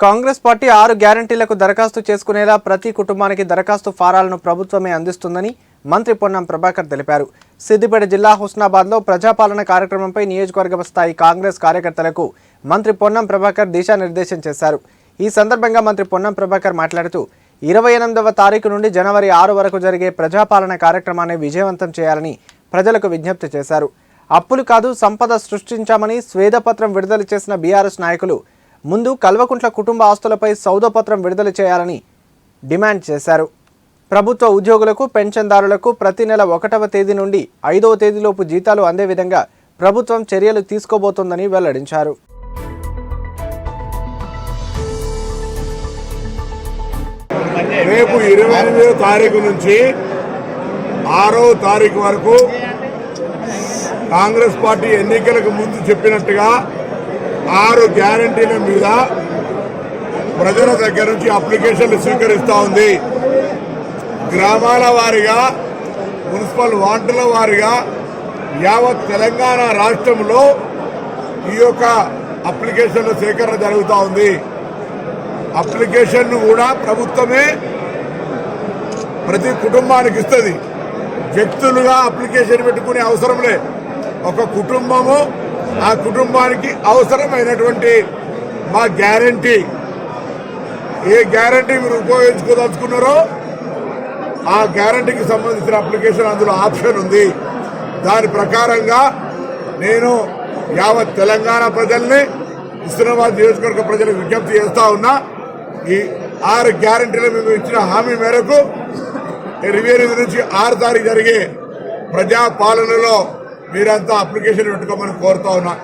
Congress party ఆరు గ్యారంటీలకు దరఖాస్తు చేసుకునేలా ప్రతి కుటుంబానికి దరఖాస్తు ఫారాలను ప్రభుత్వమే అందిస్తుందని మంత్రి పొన్నం ప్రభాకర్ తెలిపారు. సిద్దిపేట జిల్లా హుస్నాబాద్లో ప్రజాపాలన కార్యక్రమంపై నియోజకవర్గ స్థాయి కాంగ్రెస్ కార్యకర్తలకు మంత్రి పొన్నం ప్రభాకర్ దిశానిర్దేశం చేశారు. ఈ సందర్భంగా మంత్రి పొన్నం ప్రభాకర్ మాట్లాడుతూ ఇరవై ఎనిమిదవ తారీఖు నుండి జనవరి ఆరు వరకు జరిగే ప్రజాపాలన కార్యక్రమాన్ని విజయవంతం చేయాలని ప్రజలకు విజ్ఞప్తి చేశారు. అప్పులు కాదు సంపద సృష్టించామని స్వేదపత్రం విడుదల చేసిన బీఆర్ఎస్ నాయకులు ముందు కల్వకుంట్ల కుటుంబ ఆస్తులపై సౌదపత్రం విడుదల చేయాలని డిమాండ్ చేశారు. ప్రభుత్వ ఉద్యోగులకు పెన్షన్దారులకు ప్రతి నెల ఒకటవ తేదీ నుండి ఐదవ తేదీలోపు జీతాలు అందే విధంగా ప్రభుత్వం చర్యలు తీసుకోబోతోందని వెల్లడించారు. రేపు ఇరవై ఎనిమిదో తారీఖు నుంచి ఆరో తారీఖు వరకు కాంగ్రెస్ పార్టీ ఎన్నికలకు ముందు చెప్పినట్టుగా ఆరు గ్యారంటీల మీద ప్రజల దగ్గర నుంచి అప్లికేషన్లు స్వీకరిస్తూ ఉంది. గ్రామాల వారీగా మున్సిపల్ వార్డుల వారీగా యావత్ తెలంగాణ రాష్ట్రంలో ఈ యొక్క అప్లికేషన్ల సేకరణ జరుగుతూ ఉంది. అప్లికేషన్ కూడా ప్రభుత్వమే ప్రతి కుటుంబానికి ఇస్తుంది. వ్యక్తులుగా అప్లికేషన్ పెట్టుకునే అవసరం లే. ఒక కుటుంబము ఆ కుటుంబానికి అవసరమైనటువంటి మా గ్యారంటీ. ఏ గ్యారంటీ మీరు ఉపయోగించుకోదలుచుకున్నారో ఆ గ్యారంటీకి సంబంధించిన అప్లికేషన్ అందులో ఆప్షన్ ఉంది. దాని ప్రకారంగా నేను యావత్ తెలంగాణ ప్రజల్ని ఇస్లామాబాద్ నియోజకవర్గ ప్రజలకు విజ్ఞప్తి చేస్తా ఉన్నా ఈ ఆరు గ్యారంటీలు మేము ఇచ్చిన హామీ మేరకు ఇరవై ఎనిమిది నుంచి ఆరు తారీఖు జరిగే ప్రజా పాలనలో మీరంతా అప్లికేషన్ పెట్టుకోమని కోరుతా ఉన్నా.